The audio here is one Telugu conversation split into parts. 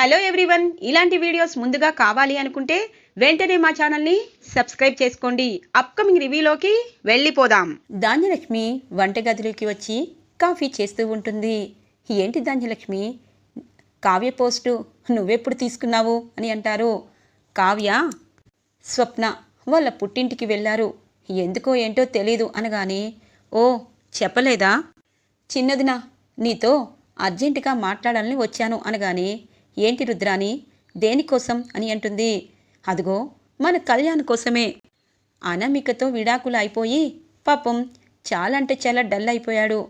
హలో ఎవ్రీవన్ ఇలాంటి వీడియోస్ ముందుగా కావాలి అనుకుంటే వెంటనే మా ఛానల్ని సబ్స్క్రైబ్ చేసుకోండి. అప్కమింగ్ రివ్యూలోకి వెళ్ళిపోదాం. ధాన్యలక్ష్మి వంటగదిలోకి వచ్చి కాఫీ చేస్తూ ఉంటుంది. ఏంటి ధాన్యలక్ష్మి? కావ్య పోస్టు నువ్వెప్పుడు తీసుకున్నావు అని అంటారు. కావ్య స్వప్న వాళ్ళ పుట్టింటికి వెళ్ళారు. ఎందుకో ఏంటో తెలీదు అనగానే ఓ చెప్పలేదా? చిన్నదినా నీతో అర్జెంటుగా మాట్లాడాలని వచ్చాను అనగానే ఏంటి రుద్రాని దేనికోసం అని అంటుంది. అదిగో మన కళ్యాణ్ కోసమే. అనామికతో విడాకులు అయిపోయి పాపం చాలా అంటే చాలా డల్ అయిపోయాడు.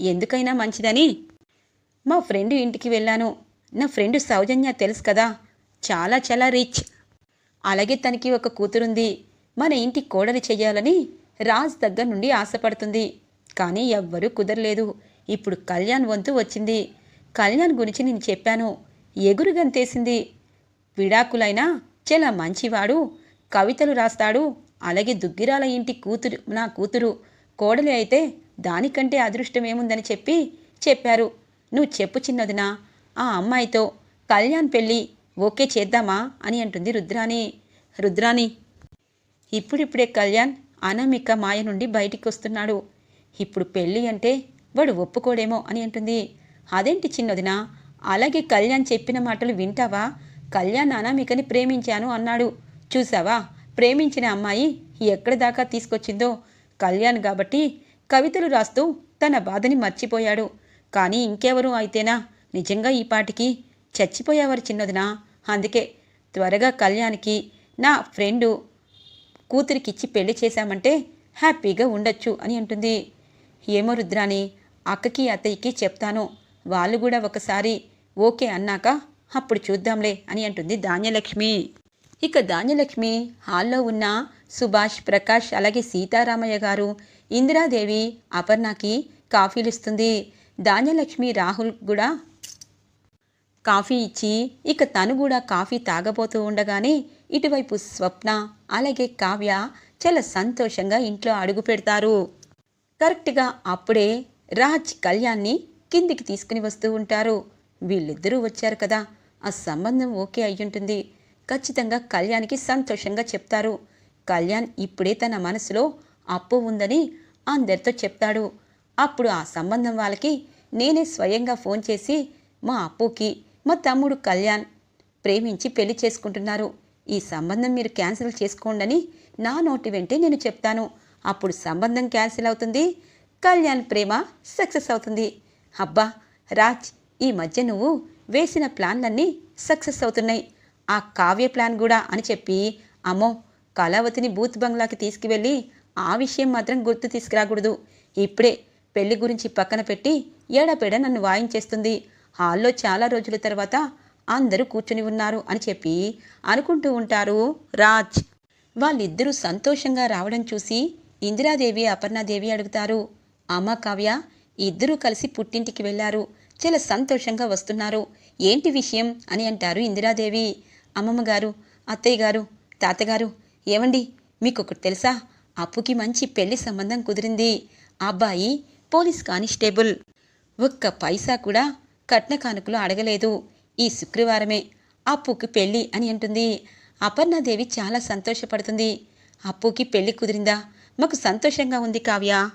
ఎందుకైనా మంచిదని. మా ఫ్రెండ్ ఇంటికి వెళ్ళాను. నా ఫ్రెండ్ సౌజన్య తెలుసు కదా చాలా చాలా రిచ్. అలాగే తనకి ఒక కూతురుంది. మన ఇంటి కోడలి చేయాలని రాజ్ దగ్గర నుండి ఆశపడుతుంది. కానీ ఎవ్వరూ కుదరలేదు. ఇప్పుడు కళ్యాణ్ వంతు వచ్చింది. కళ్యాణ్ గురించి నేను చెప్పాను. ఎగురు గంతేసింది విడాకులైనా చాలా మంచివాడు. కవితలు రాస్తాడు. అలాగే దుగ్గిరాల ఇంటి కూతురు నా కూతురు. కోడలి అయితే దానికంటే అదృష్టం ఏముందని చెప్పి చెప్పారు. నువ్వు చెప్పు చిన్నదినా ఆ అమ్మాయితో కళ్యాణ్ పెళ్ళి ఓకే చేద్దామా? అని అంటుంది రుద్రాణి. రుద్రాణి ఇప్పుడిప్పుడే కళ్యాణ్ అనామిక మాయ నుండి బయటికి వస్తున్నాడు ఇప్పుడు పెళ్ళి అంటే వాడు ఒప్పుకోడేమో అని అంటుంది. అదేంటి చిన్నదినా అలాగే కళ్యాణ్ చెప్పిన మాటలు వింటావా? కళ్యాణ్ అనామికని ప్రేమించాను అన్నాడు. చూసావా ప్రేమించిన అమ్మాయి ఎక్కడి దాకా తీసుకొచ్చిందో? కళ్యాణ్ కాబట్టి కవితలు రాస్తూ తన బాధని మర్చిపోయాడు. కానీ ఇంకెవరు అయితేనా? నిజంగా ఈ పాటికి చచ్చిపోయేవారు చిన్నదినా? అందుకే త్వరగా కళ్యాణ్కి నా ఫ్రెండు కూతురికిచ్చి పెళ్ళి చేశామంటే హ్యాపీగా ఉండొచ్చు అని అంటుంది. ఏమో రుద్రాని అక్కకి అత్తయ్యకి చెప్తాను. వాళ్ళు కూడా ఒకసారి ఓకే అన్నాక అప్పుడు చూద్దాంలే అని అంటుంది ధాన్యలక్ష్మి. ఇక ధాన్యలక్ష్మి హాల్లో ఉన్న సుభాష్ ప్రకాష్ అలాగే సీతారామయ్య గారు ఇందిరాదేవి అపర్ణకి కాఫీలు ఇస్తుంది. ధాన్యలక్ష్మి రాహుల్ కూడా కాఫీ ఇచ్చి ఇక తను కూడా కాఫీ తాగబోతూ ఉండగానే ఇటువైపు స్వప్న అలాగే కావ్య చాలా సంతోషంగా ఇంట్లో అడుగు పెడతారు. కరెక్ట్గా అప్పుడే రాజ్ కళ్యాణ్ని కిందికి తీసుకుని వస్తూ ఉంటారు. వీళ్ళిద్దరూ వచ్చారు కదా. ఆ సంబంధం ఓకే అయ్యుంటుంది. ఖచ్చితంగా కళ్యాణ్కి సంతోషంగా చెప్తారు. కళ్యాణ్ ఇప్పుడే తన మనసులో అప్పు ఉందని అందరితో చెప్తాడు. అప్పుడు ఆ సంబంధం వాళ్ళకి నేనే స్వయంగా ఫోన్ చేసి మా అప్పుకి మా తమ్ముడు కళ్యాణ్ ప్రేమించి పెళ్ళి చేసుకుంటున్నారు. ఈ సంబంధం మీరు క్యాన్సిల్ చేసుకోండని నా నోటి వెంటే నేను చెప్తాను. అప్పుడు సంబంధం క్యాన్సిల్ అవుతుంది. కళ్యాణ్ ప్రేమ సక్సెస్ అవుతుంది. అబ్బా రాజ్ ఈ మధ్య నువ్వు వేసిన ప్లాన్లన్నీ సక్సెస్ అవుతున్నాయి. ఆ కావ్య ప్లాన్ కూడా అని చెప్పి అమ్మో కళావతిని బూత్ బంగ్లాకి తీసుకువెళ్ళి ఆ విషయం మాత్రం గుర్తు తీసుకురాకూడదు. ఇప్పుడే పెళ్ళి గురించి పక్కన పెట్టి ఏడాపేడ నన్ను వాయించేస్తుంది. హాల్లో చాలా రోజుల తర్వాత అందరూ కూర్చుని ఉన్నారు అని చెప్పి అనుకుంటూ ఉంటారు రాజ్. వాళ్ళిద్దరూ సంతోషంగా రావడం చూసి ఇందిరాదేవి అపర్ణాదేవి అడుగుతారు అమ్మ కావ్య ఇద్దరూ కలిసి పుట్టింటికి వెళ్ళారు. చాలా సంతోషంగా వస్తున్నారు. ఏంటి విషయం? అని అంటారు ఇందిరాదేవి. అమ్మమ్మ గారు అత్తయ్య గారు తాతగారు ఏమండి మీకు ఒకటి తెలుసా? అప్పుకి మంచి పెళ్ళి సంబంధం కుదిరింది. ఆ అబ్బాయి పోలీస్ కానిస్టేబుల్. ఒక్క పైసా కూడా కట్న కానుకలు అడగలేదు. ఈ శుక్రవారమే అప్పుకి పెళ్ళి అని అంటుంది. అపర్ణాదేవి చాలా సంతోషపడుతుంది. అప్పుకి పెళ్ళి కుదిరిందా? మాకు సంతోషంగా ఉంది కావ్య.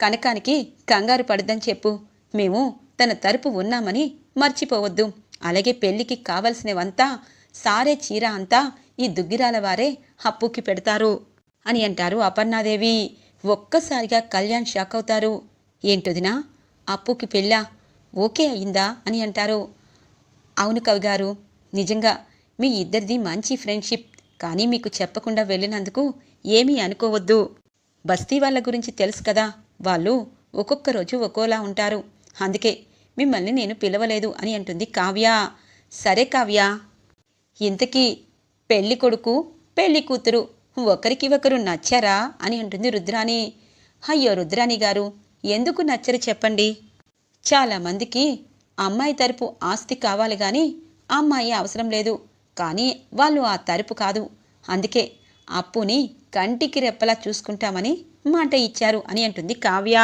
కనకానికి కంగారు పడద్దని చెప్పు. మేము తన తరపు ఉన్నామని మర్చిపోవద్దు. అలాగే పెళ్ళికి కావలసినవంతా సారే చీర అంతా ఈ దుగ్గిరాల వారే అప్పుకి పెడతారు అని అంటారు అపర్ణాదేవి. ఒక్కసారిగా కళ్యాణ్ షాక్ అవుతారు. ఏంటొదినా అప్పుకి పెళ్ళా? ఓకే అయిందా అని అంటారు. అవును కవి గారు నిజంగా మీ ఇద్దరిది మంచి ఫ్రెండ్షిప్ కానీ మీకు చెప్పకుండా వెళ్ళినందుకు ఏమీ అనుకోవద్దు. బస్తీ వాళ్ళ గురించి తెలుసు కదా. వాళ్ళు ఒక్కొక్క రోజు ఒక్కోలా ఉంటారు. అందుకే మిమ్మల్ని నేను పిలవలేదు అని అంటుంది కావ్య. సరే కావ్య. ఇంతకీ పెళ్ళి కొడుకు పెళ్ళి కూతురు ఒకరికి ఒకరు నచ్చారా అని అంటుంది రుద్రాణి. అయ్యో రుద్రాణి గారు ఎందుకు నచ్చరు చెప్పండి. చాలామందికి అమ్మాయి తరపు ఆస్తి కావాలి కానీ అమ్మాయి అవసరం లేదు. కానీ వాళ్ళు ఆ తరపు కాదు. అందుకే అప్పుని కంటికి రెప్పలా చూసుకుంటామని మాట ఇచ్చారు అని అంటుంది కావ్య.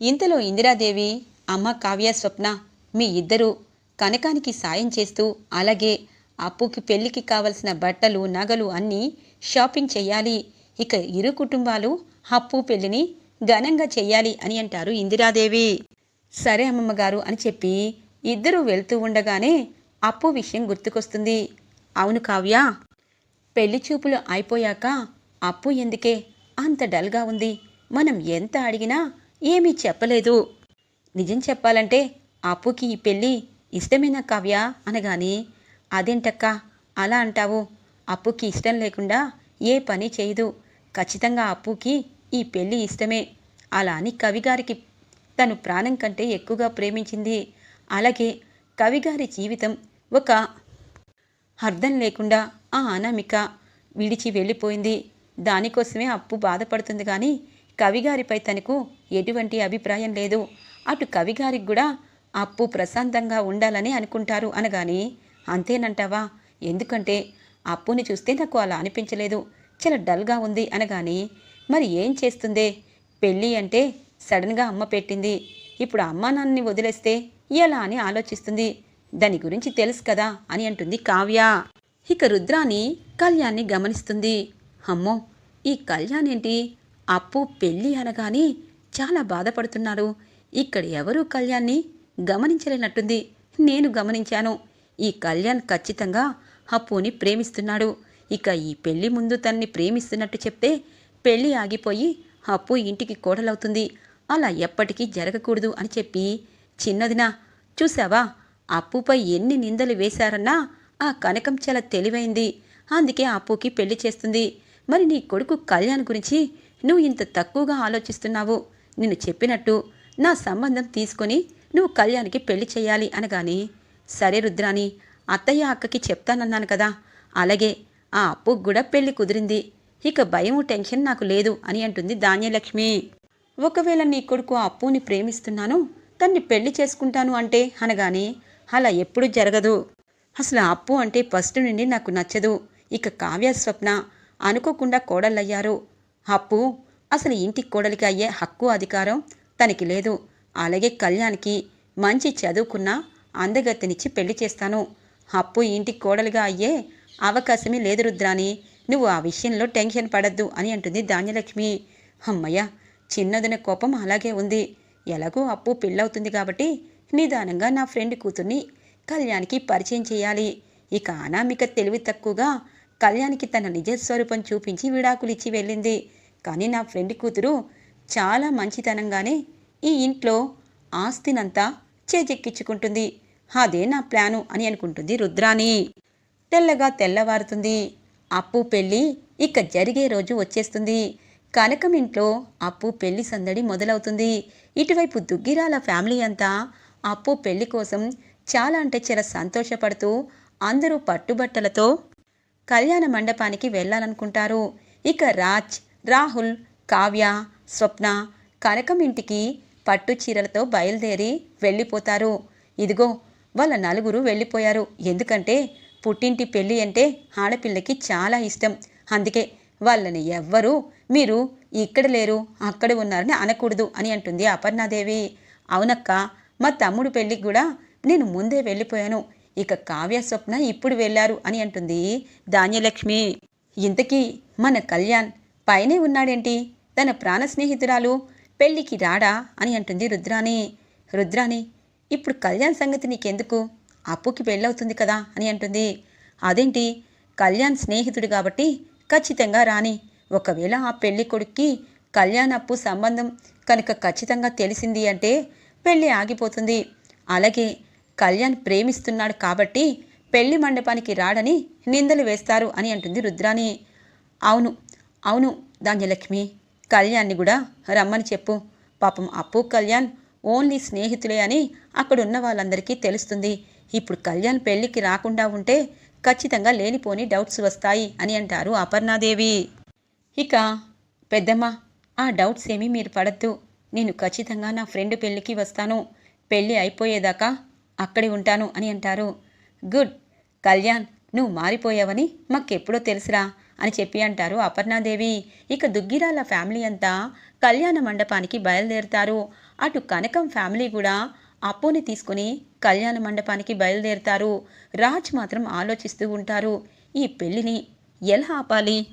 ఇంతలో ఇందిరాదేవి అమ్మ కావ్య స్వప్న మీ ఇద్దరూ కనకానికి సాయం చేస్తూ అలాగే అప్పుకి పెళ్ళికి కావలసిన బట్టలు నగలు అన్నీ షాపింగ్ చేయాలి. ఇక ఇరు కుటుంబాలు అప్పు పెళ్ళిని ఘనంగా చేయాలి అని అంటారు ఇందిరాదేవి. సరే అమ్మమ్మ గారు అని చెప్పి ఇద్దరూ వెళ్తూ ఉండగానే అప్పు విషయం గుర్తుకొస్తుంది. అవును కావ్య పెళ్ళి చూపులు అయిపోయాక అప్పు ఎందుకే? అంత డల్గా ఉంది. మనం ఎంత అడిగినా ఏమీ చెప్పలేదు. నిజం చెప్పాలంటే అప్పుకి ఈ పెళ్ళి ఇష్టమైన కావ్య? అనగాని అదేంటక్క? అలా అంటావు. అప్పుకి ఇష్టం లేకుండా ఏ పని చేయదు. ఖచ్చితంగా అప్పుకి ఈ పెళ్ళి ఇష్టమే. అలా అని కవిగారికి తను ప్రాణం కంటే ఎక్కువగా ప్రేమించింది. అలాగే కవిగారి జీవితం ఒక అర్థం లేకుండా ఆ అనామిక విడిచి వెళ్ళిపోయింది. దానికోసమే అప్పు బాధపడుతుంది కానీ కవిగారిపై తనకు ఎటువంటి అభిప్రాయం లేదు. అటు కవిగారికి కూడా అప్పు ప్రశాంతంగా ఉండాలని అనుకుంటారు అనగాని అంతేనంటావా? ఎందుకంటే అప్పుని చూస్తే నాకు అలా అనిపించలేదు. చాలా డల్గా ఉంది అనగాని మరి ఏం చేస్తుందే? పెళ్ళి అంటే సడన్గా అమ్మ పెట్టింది. ఇప్పుడు అమ్మా నాన్నని వదిలేస్తే ఎలా అని ఆలోచిస్తుంది? దాని గురించి తెలుసు కదా అని అంటుంది కావ్య. ఇక రుద్రాని కళ్యాణ్ని గమనిస్తుంది. అమ్మో ఈ కళ్యాణ్ ఏంటి అప్పు పెళ్ళి అనగానే చాలా బాధపడుతున్నారు. ఇక్కడ ఎవరూ కళ్యాణ్ని గమనించలేనట్టుంది. నేను గమనించాను. ఈ కళ్యాణ్ ఖచ్చితంగా అప్పుని ప్రేమిస్తున్నాడు. ఇక ఈ పెళ్ళి ముందు తన్ని ప్రేమిస్తున్నట్టు చెప్తే పెళ్ళి ఆగిపోయి అప్పు ఇంటికి కోడలవుతుంది. అలా ఎప్పటికీ జరగకూడదు అని చెప్పి చిన్నదినా చూసావా అప్పుపై ఎన్ని నిందలు వేశారన్నా ఆ కనకం చాలా తెలివైంది. అందుకే అప్పుకి పెళ్ళి చేస్తుంది. మరి నీ కొడుకు కళ్యాణ్ గురించి నువ్వు ఇంత తక్కువగా ఆలోచిస్తున్నావు. నిన్ను చెప్పినట్టు నా సంబంధం తీసుకొని నువ్వు కళ్యాణ్కి పెళ్ళి చేయాలి అనగాని సరే రుద్రాని అత్తయ్య అక్కకి చెప్తానన్నాను కదా. అలాగే ఆ అప్పుకు కూడా పెళ్ళి కుదిరింది. ఇక భయం టెన్షన్ నాకు లేదు అని అంటుంది ధాన్యలక్ష్మి. ఒకవేళ నీ కొడుకు ఆ అప్పుని ప్రేమిస్తున్నాను తన్ని పెళ్ళి చేసుకుంటాను అంటే అనగాని అలా ఎప్పుడూ జరగదు. అసలు ఆ అప్పు అంటే ఫస్ట్ నుండి నాకు నచ్చదు. ఇక కావ్య స్వప్న అనుకోకుండా కోడళ్ళయ్యారు. అప్పు అసలు ఇంటికి కోడలికి అయ్యే హక్కు అధికారం తనకి లేదు. అలాగే కళ్యాణ్కి మంచి చదువుకున్న అందగత్తెనిచ్చి పెళ్ళి చేస్తాను. అప్పు ఇంటికి కోడలుగా అయ్యే అవకాశమే లేదు రుద్రాని నువ్వు ఆ విషయంలో టెన్షన్ పడద్దు అని అంటుంది ధాన్యలక్ష్మి. అమ్మయ్య చిన్నదిన కోపం అలాగే ఉంది. ఎలాగో అప్పు పెళ్ళవుతుంది కాబట్టి నిదానంగా నా ఫ్రెండ్ కూతుర్ని కళ్యాణ్కి పరిచయం చేయాలి. ఇక అనామిక తెలివి తక్కువగా కళ్యాణ్కి తన నిజ స్వరూపం చూపించి విడాకులిచ్చి వెళ్ళింది. కానీ నా ఫ్రెండ్ కూతురు చాలా మంచితనంగానే ఈ ఇంట్లో ఆస్తినంతా చేజెక్కించుకుంటుంది. అదే నా ప్లాను అని అనుకుంటుంది రుద్రాని తెల్లగా తెల్లవారుతుంది. అప్పు పెళ్ళి ఇక జరిగే రోజు వచ్చేస్తుంది. కనకం ఇంట్లో అప్పు పెళ్ళి సందడి మొదలవుతుంది. ఇటువైపు దుగ్గిరాల ఫ్యామిలీ అంతా అప్పు పెళ్ళి కోసం చాలా అంటే చాలా సంతోషపడుతూ అందరూ పట్టుబట్టలతో కళ్యాణ మండపానికి వెళ్ళాలనుకుంటారు. ఇక రాజ్ రాహుల్ కావ్య స్వప్న కనకం ఇంటికి పట్టు చీరలతో బయలుదేరి వెళ్ళిపోతారు. ఇదిగో వాళ్ళ నలుగురు వెళ్ళిపోయారు. ఎందుకంటే పుట్టింటి పెళ్ళి అంటే ఆడపిల్లకి చాలా ఇష్టం. అందుకే వాళ్ళని ఎవ్వరూ మీరు ఇక్కడ లేరు అక్కడ ఉన్నారని అనకూడదు అని అంటుంది అపర్ణాదేవి. అవునక్క మా తమ్ముడు పెళ్ళికి కూడా నేను ముందే వెళ్ళిపోయాను. ఇక కావ్య స్వప్న ఇప్పుడు వెళ్ళారు అని అంటుంది ధాన్యలక్ష్మి. ఇంతకీ మన కళ్యాణ్ పైనే ఉన్నాడేంటి? తన ప్రాణ స్నేహితురాలు పెళ్ళికి రాడా అని అంటుంది రుద్రాణి. రుద్రాణి ఇప్పుడు కళ్యాణ్ సంగతి నీకెందుకు? అప్పుకి పెళ్ళవుతుంది కదా అని అంటుంది. అదేంటి? కళ్యాణ్ స్నేహితుడు కాబట్టి ఖచ్చితంగా రాని ఒకవేళ ఆ పెళ్ళి కొడుక్కి కళ్యాణ్ అప్పు సంబంధం కనుక ఖచ్చితంగా తెలిసింది అంటే పెళ్ళి ఆగిపోతుంది. అలాగే కళ్యాణ్ ప్రేమిస్తున్నాడు కాబట్టి పెళ్ళి మండపానికి రాడని నిందలు వేస్తారు అని అంటుంది రుద్రాని అవును అవును ధాన్యలక్ష్మి కళ్యాణ్ని కూడా రమ్మని చెప్పు. పాపం అప్పు కళ్యాణ్ ఓన్లీ స్నేహితులే అని అక్కడున్న వాళ్ళందరికీ తెలుస్తుంది. ఇప్పుడు కళ్యాణ్ పెళ్ళికి రాకుండా ఉంటే ఖచ్చితంగా లేనిపోని డౌట్స్ వస్తాయి అని అంటారు అపర్ణాదేవి. ఇక పెద్దమ్మ ఆ డౌట్స్ ఏమీ మీరు పడద్దు. నేను ఖచ్చితంగా నా ఫ్రెండ్ పెళ్ళికి వస్తాను. పెళ్ళి అయిపోయేదాకా అక్కడే ఉంటాను అని అంటారు. గుడ్ కళ్యాణ్ నువ్వు మారిపోయావని మాకెప్పుడో తెలుసురా అని చెప్పి అంటారు అపర్ణాదేవి. ఇక దుగ్గిరాల ఫ్యామిలీ అంతా కళ్యాణ మండపానికి బయలుదేరుతారు. అటు కనకం ఫ్యామిలీ కూడా అప్పుని తీసుకుని కళ్యాణ మండపానికి బయలుదేరుతారు. రాజ్ మాత్రం ఆలోచిస్తూ ఉంటారు ఈ పెళ్ళిని ఎలా ఆపాలి?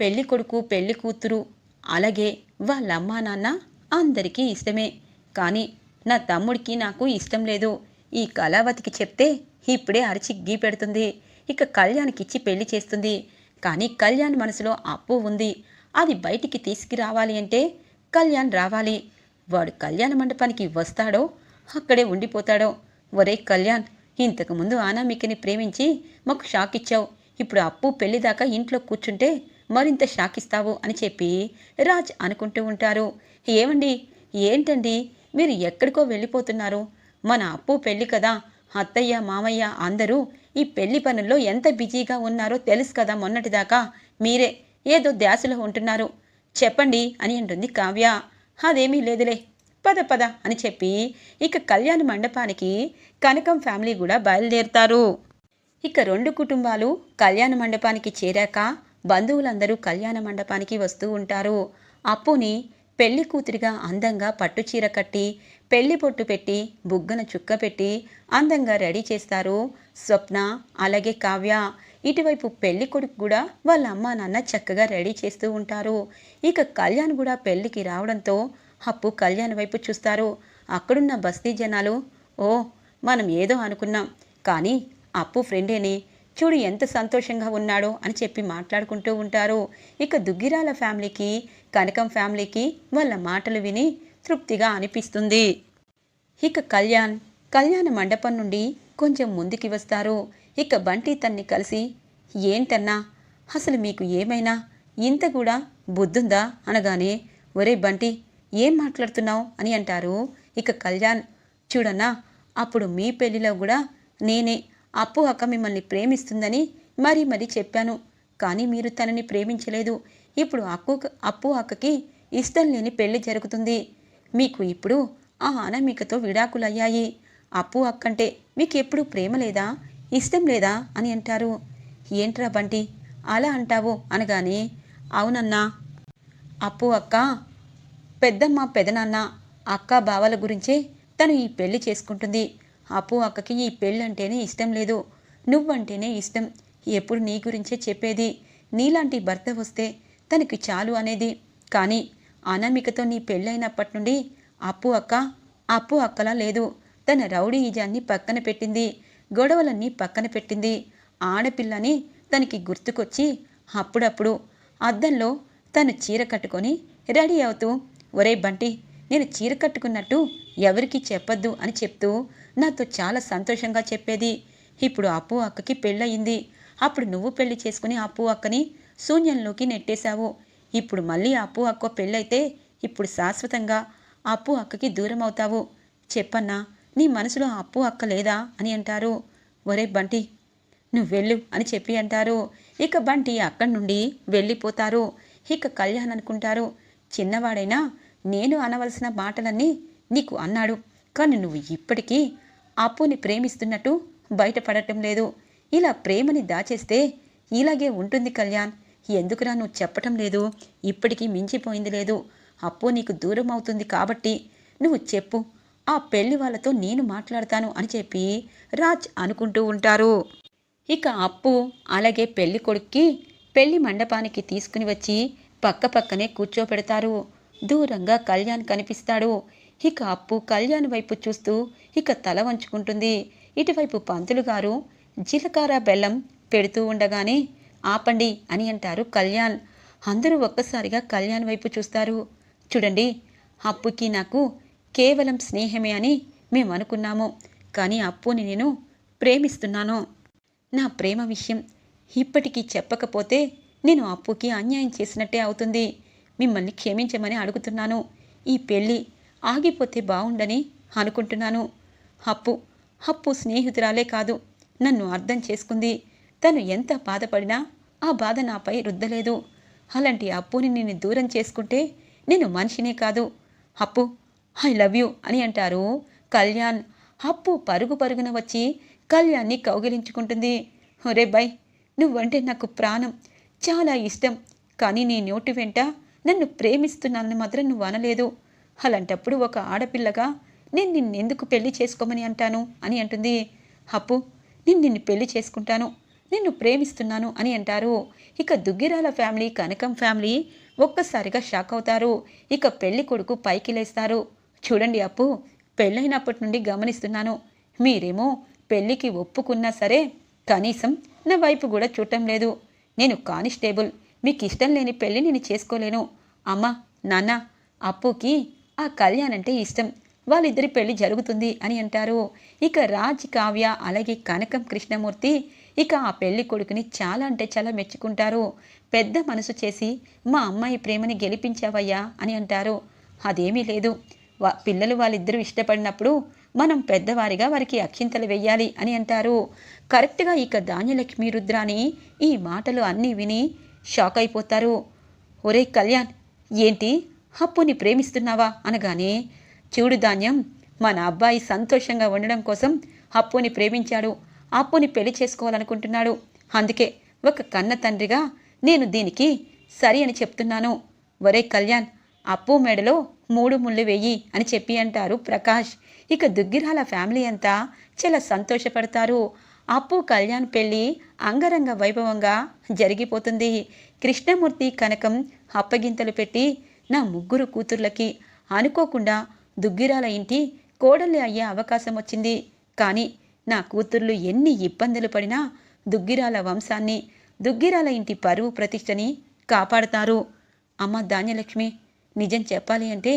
పెళ్ళి కొడుకు పెళ్ళి కూతురు అలాగే వాళ్ళ అమ్మా నాన్న అందరికీ ఇష్టమే. కానీ నా తమ్ముడికి నాకు ఇష్టం లేదు. ఈ కళావతికి చెప్తే ఇప్పుడే అరిచి గీ పెడుతుంది. ఇక కళ్యాణ్కిచ్చి పెళ్ళి చేస్తుంది. కానీ కళ్యాణ్ మనసులో అప్పు ఉంది. అది బయటికి తీసుకురావాలి అంటే కళ్యాణ్ రావాలి. వాడు కళ్యాణ మండపానికి వస్తాడో అక్కడే ఉండిపోతాడో. ఒరే కళ్యాణ్ ఇంతకుముందు అనామికని ప్రేమించి మాకు షాక్ ఇచ్చావు. ఇప్పుడు అప్పు పెళ్ళి దాకా ఇంట్లో కూర్చుంటే మరింత షాక్ ఇస్తావు అని చెప్పి రాజ్ అనుకుంటూ ఉంటారు. ఏమండి ఏంటండి? మీరు ఎక్కడికో వెళ్ళిపోతున్నారు. మన అప్పు పెళ్ళి కదా? అత్తయ్య మామయ్య అందరూ ఈ పెళ్ళి పనుల్లో ఎంత బిజీగా ఉన్నారో తెలుసు కదా మొన్నటిదాకా. మీరే ఏదో ధ్యాసలో ఉంటున్నారు. చెప్పండి అని అంటుంది కావ్య. అదేమీ లేదులే. పద పద అని చెప్పి ఇక కళ్యాణ మండపానికి కనకం ఫ్యామిలీ కూడా బయలుదేరుతారు. ఇక రెండు కుటుంబాలు కళ్యాణ మండపానికి చేరాక బంధువులందరూ కళ్యాణ మండపానికి వస్తూ ఉంటారు. అప్పుని పెళ్ళి కూతురిగా అందంగా పట్టుచీర కట్టి పెళ్ళి పొట్టు పెట్టి బుగ్గన చుక్క పెట్టి అందంగా రెడీ చేస్తారు స్వప్న అలాగే కావ్య. ఇటువైపు పెళ్ళి కొడుకు కూడా వాళ్ళ అమ్మా నాన్న చక్కగా రెడీ చేస్తూ ఉంటారు. ఇక కళ్యాణ్ కూడా పెళ్ళికి రావడంతో అప్పు కళ్యాణ్ వైపు చూస్తారు. అక్కడున్న బస్తీ జనాలు ఓ మనం ఏదో అనుకున్నాం. కానీ అప్పు ఫ్రెండేనే. చూడు ఎంత సంతోషంగా ఉన్నాడో అని చెప్పి మాట్లాడుకుంటూ ఉంటారు. ఇక దుగ్గిరాల ఫ్యామిలీకి కనకం ఫ్యామిలీకి వాళ్ళ మాటలు విని తృప్తిగా అనిపిస్తుంది. ఇక కళ్యాణ్ కళ్యాణ మండపం నుండి కొంచెం ముందుకి వస్తారు. ఇక బంటి తన్ని కలిసి ఏంటన్నా అసలు మీకు ఏమైనా? ఇంత కూడా బుద్ధుందా? అనగానే ఒరే బంటి ఏం మాట్లాడుతున్నావు? అని అంటారు. ఇక కళ్యాణ్ చూడన్నా అప్పుడు మీ పెళ్ళిలో కూడా నేనే అప్పు అక్క మిమ్మల్ని ప్రేమిస్తుందని మరీ మరీ చెప్పాను. కానీ మీరు తనని ప్రేమించలేదు. ఇప్పుడు అక్కు అప్పు అక్కకి ఇష్టం లేని పెళ్ళి జరుగుతుంది. మీకు ఇప్పుడు ఆ అనామికతో విడాకులయ్యాయి. అప్పు అక్కంటే మీకు ఎప్పుడు ప్రేమ లేదా? ఇష్టం లేదా? అని అంటారు. ఏంట్రా బంటి అలా అంటావు అనగానే అవునన్నా. అప్పు అక్క పెద్దమ్మ పెదనాన్న అక్క బావల గురించే తను ఈ పెళ్ళి చేసుకుంటుంది. అప్పు అక్కకి ఈ పెళ్ళంటేనే ఇష్టం లేదు. నువ్వంటేనే ఇష్టం. ఎప్పుడు నీ గురించే చెప్పేది. నీలాంటి భర్త వస్తే తనకి చాలు అనేది. కానీ అనామికతో నీ పెళ్ళైనప్పటి నుండి అప్పు అక్క అప్పు అక్కలా లేదు. తన రౌడీ ఈజాన్ని పక్కన పెట్టింది. గొడవలన్నీ పక్కన పెట్టింది. ఆడపిల్లని తనకి గుర్తుకొచ్చి అప్పుడప్పుడు అద్దంలో తను చీర కట్టుకొని రెడీ అవుతూ ఒరే బంటి నేను చీర కట్టుకున్నట్టు ఎవరికి చెప్పద్దు అని చెప్తూ నాతో చాలా సంతోషంగా చెప్పేది. ఇప్పుడు అప్పు అక్కకి పెళ్ళయింది. అప్పుడు నువ్వు పెళ్ళి చేసుకుని అప్పు అక్కని శూన్యంలోకి నెట్టేశావు. ఇప్పుడు మళ్ళీ అప్పు అక్క పెళ్ళైతే ఇప్పుడు శాశ్వతంగా అప్పు అక్కకి దూరం అవుతావు చెప్పన్నా నీ మనసులో అప్పు అక్క లేదా అని అంటారు. ఒరే బంటి నువ్వు వెళ్ళు అని చెప్పి అంటారు. ఇక బంటి అక్కడి నుండి వెళ్ళిపోతారు. ఇక కళ్యాణ్ అనుకుంటారు. చిన్నవాడైనా నేను అనవలసిన మాటలన్నీ నీకు అన్నాడు. కానీ నువ్వు ఇప్పటికీ అప్పుని ప్రేమిస్తున్నట్టు బయటపడటం లేదు. ఇలా ప్రేమని దాచేస్తే ఇలాగే ఉంటుంది కళ్యాణ్. ఎందుకురా నువ్వు చెప్పటం లేదు? ఇప్పటికీ మించిపోయింది లేదు. అప్పు నీకు దూరం అవుతుంది కాబట్టి నువ్వు చెప్పు. ఆ పెళ్ళి వాళ్ళతో నేను మాట్లాడతాను అని చెప్పి రాజ్ అనుకుంటూ ఉంటారు. ఇక అప్పు అలాగే పెళ్ళి కొడుక్కి పెళ్ళి మండపానికి తీసుకుని వచ్చి పక్క పక్కనే కూర్చోపెడతారు. దూరంగా కళ్యాణ్ కనిపిస్తాడు. ఇక అప్పు కళ్యాణ్ వైపు చూస్తూ ఇక తల వంచుకుంటుంది. ఇటువైపు పంతులు గారు జీలకార బెల్లం పెడుతూ ఉండగానే ఆపండి అని అంటారు కళ్యాణ్. అందరూ ఒక్కసారిగా కళ్యాణ్ వైపు చూస్తారు. చూడండి అప్పుకి నాకు కేవలం స్నేహమే అని మేము అనుకున్నాము కానీ అప్పుని నేను ప్రేమిస్తున్నాను. నా ప్రేమ విషయం ఇప్పటికీ చెప్పకపోతే నేను అప్పుకి అన్యాయం చేసినట్టే అవుతుంది. మిమ్మల్ని క్షమించమని అడుగుతున్నాను. ఈ పెళ్ళి ఆగిపోతే బాగుండని అనుకుంటున్నాను. అప్పు అప్పు స్నేహితురాలే కాదు నన్ను అర్థం చేసుకుంది. తను ఎంత బాధపడినా ఆ బాధ నాపై రుద్దలేదు. అలాంటి అప్పుని నేను దూరం చేసుకుంటే నేను మనిషినే కాదు. అప్పు ఐ లవ్ యూ అని అంటారు. కళ్యాణ్ అప్పు పరుగు పరుగున వచ్చి కళ్యాణ్ని కౌగిలించుకుంటుంది. ఒరే బై నువ్వంటే నాకు ప్రాణం చాలా ఇష్టం. కానీ నీ నోటి వెంట నన్ను ప్రేమిస్తున్నానని మాత్రం నువ్వు అనలేదు. అలాంటప్పుడు ఒక ఆడపిల్లగా నేను నిన్నెందుకు పెళ్ళి చేసుకోమని అంటాను? అని అంటుంది. అప్పు నేను నిన్ను పెళ్ళి చేసుకుంటాను నిన్ను ప్రేమిస్తున్నాను అని అంటారు. ఇక దుగ్గిరాల ఫ్యామిలీ కనకం ఫ్యామిలీ ఒక్కసారిగా షాక్ అవుతారు. ఇక పెళ్ళి కొడుకు పైకి లేస్తారు. చూడండి అప్పు పెళ్ళైనప్పటి నుండి గమనిస్తున్నాను. మీరేమో పెళ్ళికి ఒప్పుకున్నా సరే కనీసం నా వైపు కూడా చూడటం లేదు. నేను కానిస్టేబుల్ మీకు ఇష్టం లేని పెళ్ళి నేను చేసుకోలేను. అమ్మ నాన్న అప్పుకి ఆ కళ్యాణ్ అంటే ఇష్టం. వాళ్ళిద్దరి పెళ్ళి జరుగుతుంది అని అంటారు. ఇక రాజ్ కావ్య అలాగే కనకం కృష్ణమూర్తి ఇక ఆ పెళ్ళి కొడుకుని చాలా అంటే చాలా మెచ్చుకుంటారు. పెద్ద మనసు చేసి మా అమ్మాయి ప్రేమని గెలిపించావయ్యా అని అంటారు. అదేమీ లేదు. వా పిల్లలు వాళ్ళిద్దరూ ఇష్టపడినప్పుడు మనం పెద్దవారిగా వారికి అక్షింతలు వెయ్యాలి అని అంటారు. కరెక్ట్గా ఇక ధాన్యలక్ష్మి రుద్రాని ఈ మాటలు అన్నీ విని షాక్ అయిపోతారు. ఒరే కళ్యాణ్ ఏంటి? అప్పుని ప్రేమిస్తున్నావా? అనగానే చూడు ధాన్యం మన అబ్బాయి సంతోషంగా ఉండడం కోసం అప్పుని ప్రేమించాడు. అప్పుని పెళ్ళి చేసుకోవాలనుకుంటున్నాడు. అందుకే ఒక కన్న తండ్రిగా నేను దీనికి సరి అని చెప్తున్నాను. ఒరే కళ్యాణ్ అప్పు మెడలో మూడు ముళ్ళు వెయ్యి అని చెప్పి అంటారు ప్రకాష్. ఇక దుగ్గిరాల ఫ్యామిలీ అంతా చాలా సంతోషపడతారు. అప్పు కళ్యాణ్ పెళ్ళి అంగరంగ వైభవంగా జరిగిపోతుంది. కృష్ణమూర్తి కనకం అప్పగింతలు పెట్టి నా ముగ్గురు కూతుర్లకి అనుకోకుండా దుగ్గిరాల ఇంటి కోడలి అయ్యే అవకాశం వచ్చింది. కానీ నా కూతుర్లు ఎన్ని ఇబ్బందులు పడినా దుగ్గిరాల వంశాన్ని దుగ్గిరాల ఇంటి పరువు ప్రతిష్టని కాపాడతారు. అమ్మ ధాన్యలక్ష్మి నిజం చెప్పాలి అంటే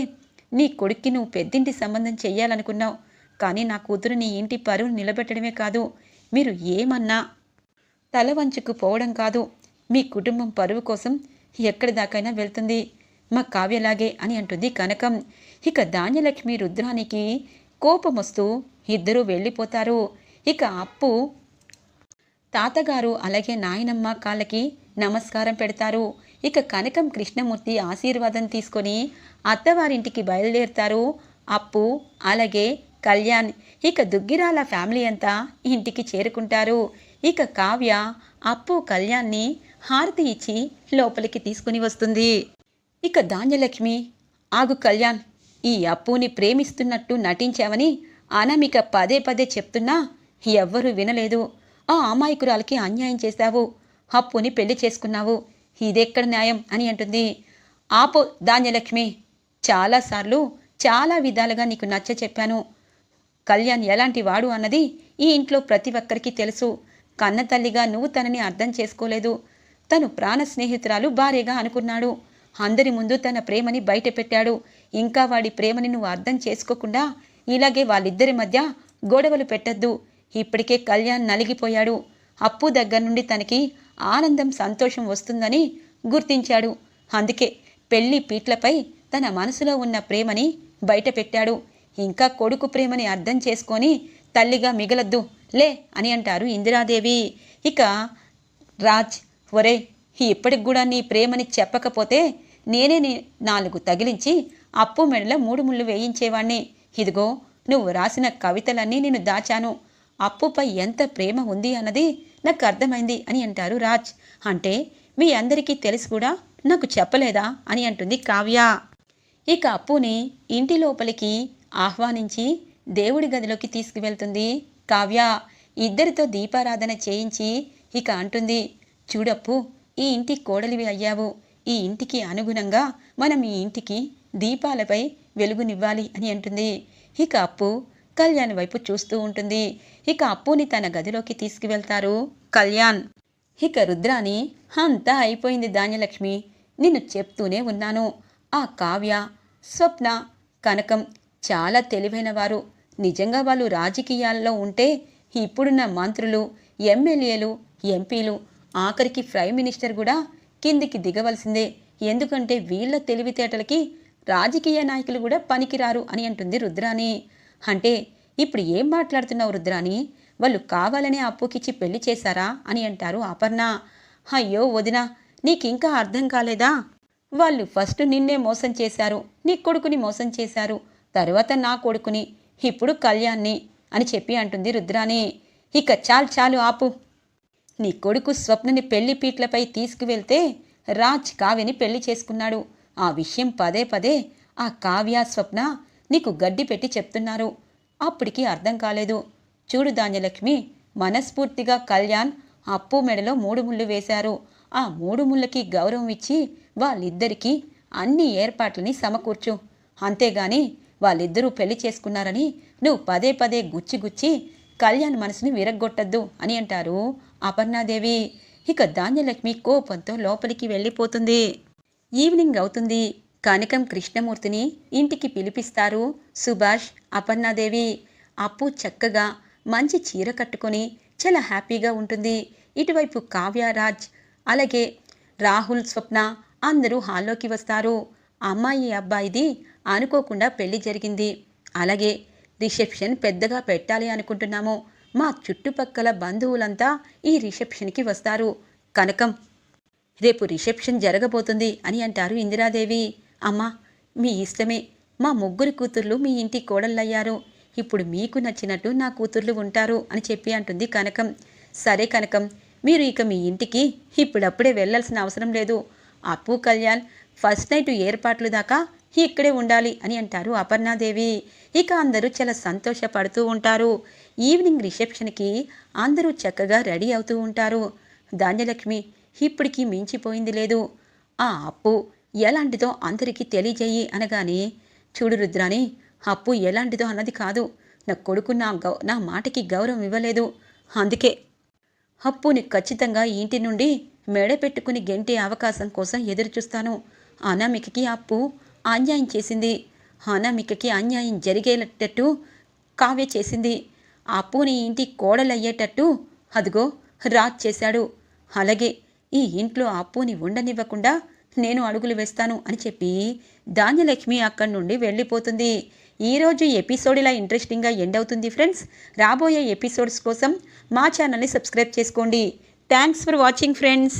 నీ కొడుక్కి నువ్వు పెద్దింటి సంబంధం చెయ్యాలనుకున్నావు. కానీ నా కూతురు నీ ఇంటి పరువు నిలబెట్టడమే కాదు మీరు ఏమన్నా తల వంచుకు పోవడం కాదు. మీ కుటుంబం పరువు కోసం ఎక్కడి దాకైనా వెళ్తుంది. మా కావ్యలాగే అని అంటుంది కనకం. ఇక ధాన్యలక్ష్మి రుద్రానికి కోపం వస్తూ ఇద్దరూ వెళ్ళిపోతారు. ఇక అప్పు తాతగారు అలాగే నాయనమ్మ కాళ్ళకి నమస్కారం పెడతారు. ఇక కనకం కృష్ణమూర్తి ఆశీర్వాదం తీసుకొని అత్తవారింటికి బయలుదేరుతారు అప్పు అలాగే కళ్యాణ్. ఇక దుగ్గిరాల ఫ్యామిలీ అంతా ఇంటికి చేరుకుంటారు. ఇక కావ్య అప్పు కళ్యాణ్ని హారతి ఇచ్చి లోపలికి తీసుకుని వస్తుంది. ఇక ధాన్యలక్ష్మి ఆగు కళ్యాణ్ ఈ అప్పుని ప్రేమిస్తున్నట్టు నటించావని అనామిక పదే పదే చెప్తున్నా ఎవ్వరూ వినలేదు. ఆ అమాయకురాలకి అన్యాయం చేశావు. అప్పుని పెళ్ళి చేసుకున్నావు. ఇదెక్కడ న్యాయం? అని అంటుంది. ఆపో ధాన్యలక్ష్మి చాలాసార్లు చాలా విధాలుగా నీకు నచ్చ చెప్పాను. కళ్యాణ్ ఎలాంటి వాడు అన్నది ఈ ఇంట్లో ప్రతి ఒక్కరికి తెలుసు. కన్నతల్లిగా నువ్వు తనని అర్థం చేసుకోలేదు. తను ప్రాణ స్నేహితురాలు భార్యగా అనుకున్నాడు. అందరి ముందు తన ప్రేమని బయట పెట్టాడు ఇంకా వాడి ప్రేమని నువ్వు అర్థం చేసుకోకుండా ఇలాగే వాళ్ళిద్దరి మధ్య గొడవలు పెట్టద్దు. ఇప్పటికే కళ్యాణ్ నలిగిపోయాడు. అప్పు దగ్గర నుండి తనకి ఆనందం సంతోషం వస్తుందని గుర్తించాడు. అందుకే పెళ్ళి పీట్లపై తన మనసులో ఉన్న ప్రేమని బయట పెట్టాడు ఇంకా కొడుకు ప్రేమని అర్థం చేసుకొని తల్లిగా మిగలద్దు లే అని అంటారు ఇందిరాదేవి. ఇక రాజ్ ఒరే ఇప్పటికి కూడా నీ ప్రేమని చెప్పకపోతే నేనే నీ నాలుగు తగిలించి అప్పు మెడలో మూడు ముళ్ళు వేయించేవాణ్ణి. ఇదిగో నువ్వు రాసిన కవితలన్నీ నేను దాచాను. అప్పుపై ఎంత ప్రేమ ఉంది అన్నది నాకు అర్థమైంది అని అంటారు రాజ్. అంటే మీ అందరికీ తెలిసి కూడా నాకు చెప్పలేదా అని అంటుంది కావ్య. ఇక అప్పుని ఇంటి లోపలికి ఆహ్వానించి దేవుడి గదిలోకి తీసుకువెళ్తుంది కావ్య. ఇద్దరితో దీపారాధన చేయించి ఇక అంటుంది చూడప్పు ఈ ఇంటి కోడలివి అయ్యావు. ఈ ఇంటికి అనుగుణంగా మనం ఈ ఇంటికి దీపాలపై వెలుగునివ్వాలి అని అంటుంది. ఇక అప్పు కళ్యాణ్ వైపు చూస్తూ ఉంటుంది. ఇక అప్పుని తన గదిలోకి తీసుకువెళ్తారు కళ్యాణ్. ఇక రుద్రాని అంతా అయిపోయింది ధాన్యలక్ష్మి. నిన్ను చెప్తూనే ఉన్నాను. ఆ కావ్య స్వప్న కనకం చాలా తెలివైన వారు. నిజంగా వాళ్ళు రాజకీయాల్లో ఉంటే ఇప్పుడున్న మంత్రులు ఎమ్మెల్యేలు ఎంపీలు ఆఖరికి ప్రైమ్ మినిస్టర్ కూడా కిందికి దిగవలసిందే. ఎందుకంటే వీళ్ళ తెలివితేటలకి రాజకీయ నాయకులు కూడా పనికిరారు అని అంటుంది రుద్రాని అంటే ఇప్పుడు ఏం మాట్లాడుతున్నావు రుద్రాని వాళ్ళు కావాలనే అప్పుకిచ్చి పెళ్ళి చేశారా అని అంటారు అపర్ణ. అయ్యో వదిన నీకింకా అర్థం కాలేదా? వాళ్ళు ఫస్ట్ నిన్నే మోసం చేశారు నీ కొడుకుని మోసం చేశారు తర్వాత నా కొడుకుని ఇప్పుడు కళ్యాణ్ని అని చెప్పి అంటుంది రుద్రాని ఇక చాలు చాలు ఆపు. నీ కొడుకు స్వప్నని పెళ్ళి పీట్లపై తీసుకువెళ్తే రాజ్ కావ్యని పెళ్ళి చేసుకున్నాడు. ఆ విషయం పదే పదే ఆ కావ్య స్వప్న నీకు గడ్డి పెట్టి చెప్తున్నారు. అప్పటికి అర్థం కాలేదు. చూడు ధాన్యలక్ష్మి మనస్ఫూర్తిగా కళ్యాణ్ అప్పు మెడలో మూడు ముళ్ళు వేశారు. ఆ మూడు ముళ్ళకి గౌరవం ఇచ్చి వాళ్ళిద్దరికీ అన్ని ఏర్పాట్లని సమకూర్చు. అంతేగాని వాళ్ళిద్దరూ పెళ్ళి చేసుకున్నారని నువ్వు పదే పదే గుచ్చి గుచ్చి కళ్యాణ్ మనసుని విరగ్గొట్టద్దు అని అంటారు. అపర్ణాదేవి ఇక ధాన్యలక్ష్మి కోపంతో లోపలికి వెళ్ళిపోతుంది. ఈవినింగ్ అవుతుంది. కనకం కృష్ణమూర్తిని ఇంటికి పిలిపిస్తారు సుభాష్ అపర్ణాదేవి. అప్పు చక్కగా మంచి చీర కట్టుకొని చాలా హ్యాపీగా ఉంటుంది. ఇటువైపు కావ్యరాజ్ అలాగే రాహుల్ స్వప్న అందరూ హాల్లోకి వస్తారు. అమ్మాయి అబ్బాయిది అనుకోకుండా పెళ్ళి జరిగింది. అలాగే రిసెప్షన్ పెద్దగా పెట్టాలి అనుకుంటున్నాము. మా చుట్టుపక్కల బంధువులంతా ఈ రిసెప్షన్కి వస్తారు. కనకం రేపు రిసెప్షన్ జరగబోతుంది అని అంటారు ఇందిరాదేవి. అమ్మా మీ ఇష్టమే. మా ముగ్గురు కూతుర్లు మీ ఇంటి కోడళ్ళయ్యారు. ఇప్పుడు మీకు నచ్చినట్టు నా కూతుర్లు ఉంటారు అని చెప్పి అంటుంది కనకం. సరే కనకం మీరు ఇక మీ ఇంటికి ఇప్పుడప్పుడే వెళ్ళాల్సిన అవసరం లేదు. అప్పు కళ్యాణ్ ఫస్ట్ నైట్ ఏర్పాట్లు దాకా ఇక్కడే ఉండాలి అని అంటారు అపర్ణాదేవి. ఇక అందరూ చాలా సంతోషపడుతూ ఉంటారు. ఈవినింగ్ రిసెప్షన్కి అందరూ చక్కగా రెడీ అవుతూ ఉంటారు. ధాన్యలక్ష్మి ఇప్పటికీ మించిపోయింది లేదు. ఆ అప్పు ఎలాంటిదో అందరికీ తెలియజేయి అనగానే చూడు రుద్రాని అప్పు ఎలాంటిదో అన్నది కాదు. నా కొడుకు నా గౌ నా మాటకి గౌరవం ఇవ్వలేదు. అందుకే అప్పుని ఖచ్చితంగా ఇంటి నుండి మెడ పెట్టుకుని గెంటే అవకాశం కోసం ఎదురుచూస్తాను. అనామికకి అప్పు అన్యాయం చేసింది. అనామికకి అన్యాయం జరిగేటట్టు కావ్య చేసింది. అప్పుని పూని ఇంటి కోడలయ్యేటట్టు అదిగో రాజ్ చేశాడు. అలాగే ఈ ఇంట్లో అప్పుని ఉండనివ్వకుండా నేను అడుగులు వేస్తాను అని చెప్పి ధాన్యలక్ష్మి అక్కడి నుండి వెళ్ళిపోతుంది. ఈరోజు ఎపిసోడ్ ఇలా ఇంట్రెస్టింగ్గా ఎండ్ అవుతుంది ఫ్రెండ్స్. రాబోయే ఎపిసోడ్స్ కోసం మా ఛానల్ని సబ్స్క్రైబ్ చేసుకోండి. Thanks for watching friends.